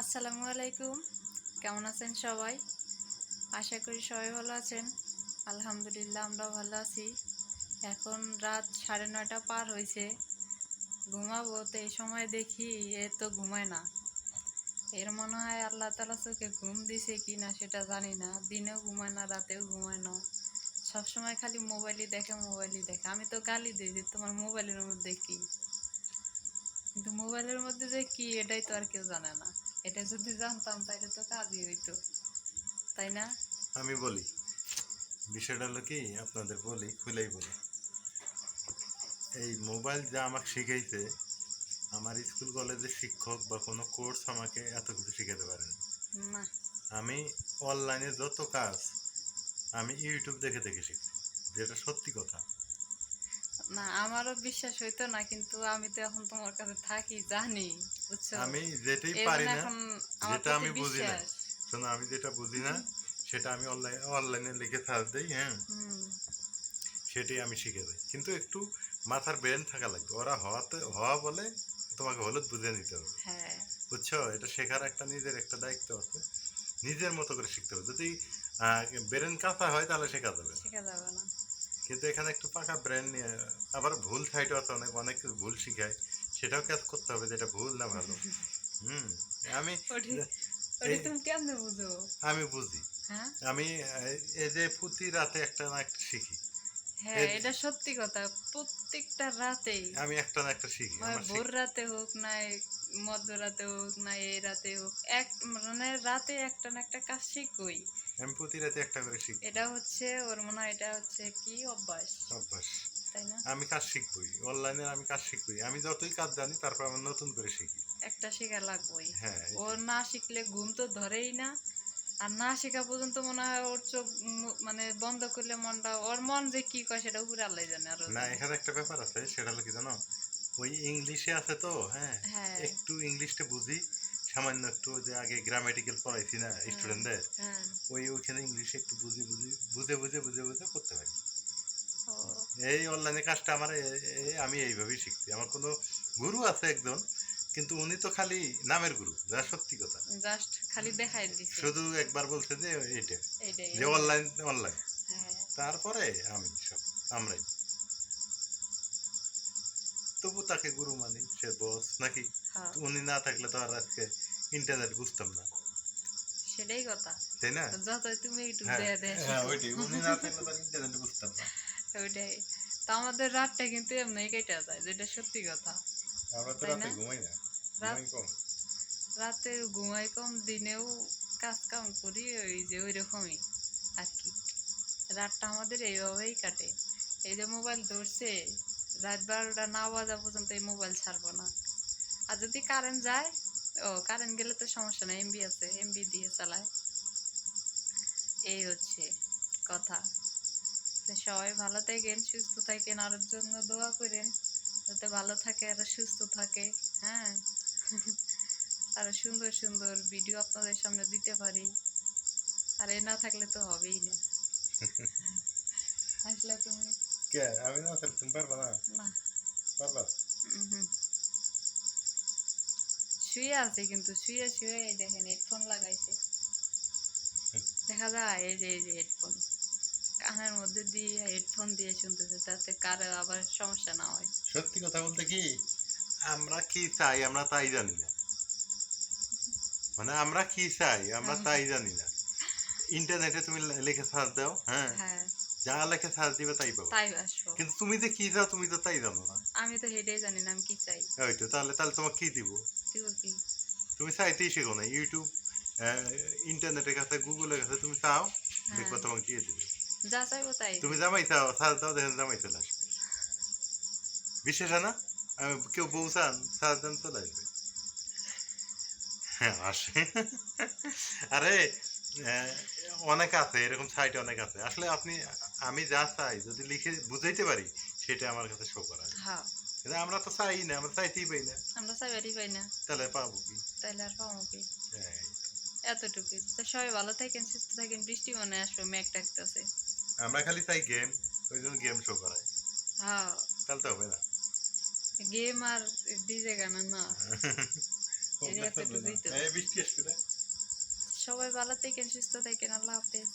আসসালামু আলাইকুম। কেমন আছেন সবাই? আশা করি সবাই ভালো আছেন। আলহামদুলিল্লাহ আমরা ভালো আছি। এখন রাত সাড়ে নয়টা পার হয়েছে ঘুমাবো তো এই সময় দেখি এ তো ঘুমায় না। এর মনে হয় আল্লাহ তালা চোখে ঘুম দিছে কি না সেটা জানি না। দিনেও ঘুমায় না, রাতেও ঘুমায় না। সবসময় খালি মোবাইলই দেখে মোবাইলই দেখে। আমি তো গালি দিই যে তোমার মোবাইলের মধ্যে কি? কিন্তু মোবাইলের মধ্যে যে কি, এটাই তো আর কেউ জানে না। এটা যদি জানতাম তাহলে তো কাজই হইতো। তাই না? আমি বলি। বিষয়টা হলো কি আপনাদের বলি খুলেই বলি। এই মোবাইল যা আমাকে শিখাইছে আমার স্কুল কলেজের শিক্ষক বা কোনো কোর্স আমাকে এত কিছু শিখাতে পারেন। না। আমি অনলাইনে যত কাজ আমি ইউটিউব দেখে দেখে শিখছি যেটা সত্যি কথা। না আমারও বিশ্বাস হইতো না কিন্তু আমি তো এখন তোমার কাছে থাকি জানি বুঝছ? আমি যেটাই পারি না যেটা আমি বুঝি না। শোনো আমি যেটা বুঝি না সেটা আমি অনলাইন অনলাইনে লিখে দিই হ্যাঁ? সেটাই আমি শিখে যাই। কিন্তু একটু মাথার ব্রেন থাকা লাগবে। ওরা হওয়াতে হওয়া বলে তোমাকে হলুদ বুঝে নিতে হবে। হ্যাঁ। বুঝছ? এটা শেখার একটা নিজের একটা দায়িত্ব আছে। নিজের মতো করে শিখতে হবে। যদি ব্রেন কাঁচা হয় তাহলে শেখা যাবে। শেখা যাবে না। কিন্তু এখানে একটু পাকা ব্র্যান্ড নিয়ে আবার ভুল সাইডও আছে অনেক অনেক কিছু ভুল শিখায়। সেটাও কাজ করতে হবে যেটা ভুল না ভালো। হুম আমি আমি বুঝি। হ্যাঁ? আমি এই যে প্রতি রাতে একটা না একটা শিখি। হ্যাঁ এটা সত্যি কথা। প্রত্যেকটা রাতেই। আমি একটা না একটা শিখি আমার ভোর রাতে হোক না মধ্যরাতে হোক না এই রাতে হোক এক মানে রাতে একটা না একটা কাজ শিখই আমি প্রতি রাতে একটা করে শিখি এটা হচ্ছে ওর মনে হয় এটা হচ্ছে কি? অভ্যাস। অভ্যাস। তাই না? আমি কাজ শিখবই অনলাইনে আমি কাজ শিখবই। আমি যতই কাজ জানি তারপর আমার নতুন করে শিখি। একটা শেখা লাগবেই। হ্যাঁ ও না শিখলে ঘুম তো ধরেই না। আর না শেখা পর্যন্ত মনে হয় ওর চোখ মানে বন্ধ করলে মনটা ওর মন যে কি কয় সেটা উপরে আল্লাহ জানে আর না এখানে একটা ব্যাপার আছে সেটা হলো কি জানো? ওই ইংলিশে আছে তো হ্যাঁ? হ্যাঁ। একটু ইংলিশটা বুঝি সামান্য একটু যে আগে গ্রামাটিক্যাল পড়াইছি না স্টুডেন্টদের হ্যাঁ। ওই ওইখানে ইংলিশে একটু বুঝি বুঝি বুঝে বুঝে বুঝে বুঝে করতে পারি। এই অনলাইনে কাজটা আমার আমি এইভাবেই শিখছি। আমার কোনো গুরু আছে একজন কিন্তু উনি তো খালি নামের গুরু যা সত্যি কথা। জাস্ট খালি দেখাই দিছে। শুধু একবার বলছে যে এইটা। যে অনলাইন অনলাইন হ্যাঁ। তারপরে আমি সব আমরাই। তবু তাকে গুরু মানি সে বস নাকি? হ্যাঁ। উনি না থাকলে তো আর আজকে ইন্টারনেট বুঝতাম না। সেটাই কথা। তাই না? যতই তুমি একটু হ্যাঁ। দেয়া দেয়। হ্যাঁ, ওইটাই। উনি না থাকলে তো ইন্টারনেট বুঝতাম না। ওইটাই। তো আমাদের রাতটা কিন্তু এমনি কেটে যায় যেটা সত্যি কথা। আমরা তো রাতে ঘুমাই না। রাত- ঘুমাই কম। দিনেও কাজ কাম করি ওই যে ওই রকমই আর কি। রাতটা আমাদের এইভাবেই কাটে। এই যে মোবাইল ধরছে রাত বারোটা না বাজা পর্যন্ত এই মোবাইল ছাড়বো না। আর যদি কারেন্ট যায় ও কারেন্ট গেলে তো সমস্যা নেই এমবি আছে এমবি দিয়ে চালায়। এই হচ্ছে কথা। সবাই ভালো থাকেন সুস্থ থাকেন আর জন্য দোয়া করেন যাতে ভালো থাকে আর সুস্থ থাকে হ্যাঁ? আরও সুন্দর সুন্দর ভিডিও আপনাদের সামনে দিতে পারি। আর এ না থাকলে তো হবেই না। আসলে তুমি কে? আমি না থাকলে তুমি পারবা না? না। পারবা? শুয়ে আছে কিন্তু শুয়ে শুয়ে দেখেন হেডফোন লাগাইছে। দেখা যায় এই যে এই যে হেডফোন কানের মধ্যে দিয়ে হেডফোন দিয়ে শুনতেছে তাতে কারও আবার সমস্যা না হয়। সত্যি কথা বলতে কি? আমরা কি চাই আমরা তাই জানি না। মানে আমরা কি চাই আমরা আমরা- তাই জানি না। ইন্টারনেটে তুমি লিখে সার্চ দাও হ্যাঁ। হ্যাঁ। যা লেখে সার্চ দিবে তাই পাবো। তাই আসব। কিন্তু তুমি যে কি চাও তুমি তো তাই জানো না। আমি তো হেডেই জানি না আমি কি চাই। ওই তো তাহলে তাহলে তোমাকে কি দিব? দিব কি? তুমি চাইতেই শেখো না। ইউটিউব ইন্টারনেটের কাছে গুগলের কাছে তুমি চাও দেখব হ্যাঁ। তোমাকে দিয়ে দেবে। যা চাইব তাই। তুমি জামাই চাও সার্চ দাও দেখেন জামাই চলে আসবে। বিশেষ না? কেউ বউ চান চলে আসবে হ্যাঁ আসে। আরে অনেক আছে এরকম সাইট অনেক আছে। আসলে আপনি আমি যা চাই যদি লিখে বুঝাইতে পারি সেটা আমার কাছে শো করা হ্যাঁ। কিন্তু আমরা তো চাই না আমরা চাইতেই পাই না। আমরা চাইবারই পাই না। তাহলে পাবো কি? তাইলে আর পাবো কি? এই। এতটুকুই তো সবাই ভালো থাকেন সুস্থ থাকেন বৃষ্টি মনে আসবে মেঘ ডাকতেছে। আমরা খালি চাই গেম ওই জন্য গেম শো করায়। হ্যাঁ। তাহলে তো হবে না। গেম আর ডিজে গানা না। রে। সবাই ভালো থাকেন সুস্থ থাকেন আল্লাহ হাফেজ।